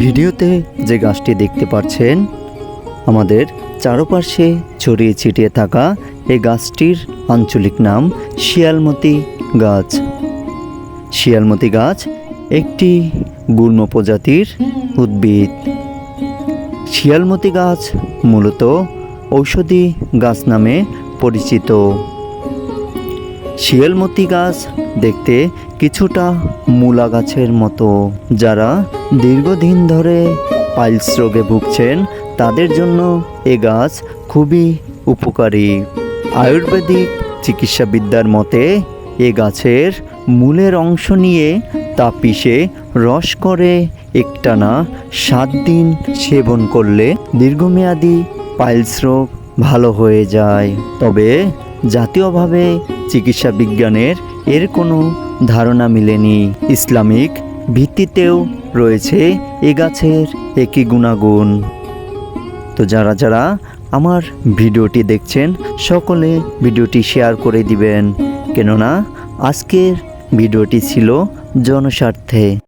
ভিডিওতে যে গাছটি দেখতে পাচ্ছেন, আমাদের চারপাশে ছড়িয়ে ছিটিয়ে থাকা এই গাছটির আঞ্চলিক নাম শিয়ালমতি গাছ। শিয়ালমতি গাছ একটি গুল্ম প্রজাতির উদ্ভিদ। শিয়ালমতি গাছ মূলত ঔষধি গাছ নামে পরিচিত। শিয়ালমতি গাছ দেখতে কিছুটা মূলা গাছের মতো। যারা দীর্ঘদিন ধরে পাইলস রোগে ভুগছেন, তাদের জন্য এ গাছ খুবই উপকারী। আয়ুর্বেদিক চিকিৎসাবিদ্যার মতে, এ গাছের মূলের অংশ নিয়ে তা পিষে রস করে একটানা সাত দিন সেবন করলে দীর্ঘমেয়াদী পাইলস রোগ ভালো হয়ে যায়। তবে জাতীয়ভাবে চিকিৎসা বিজ্ঞানের এর কোনো ধারণা মিলেনি। ইসলামিক ভিত্তিতেও রয়েছে এ গাছের একই গুণাগুণ। তো যারা যারা আমার ভিডিওটি দেখছেন, সকলে ভিডিওটি শেয়ার করে দিবেন। কেননা, আজকের ভিডিওটি ছিল জনস্বার্থে।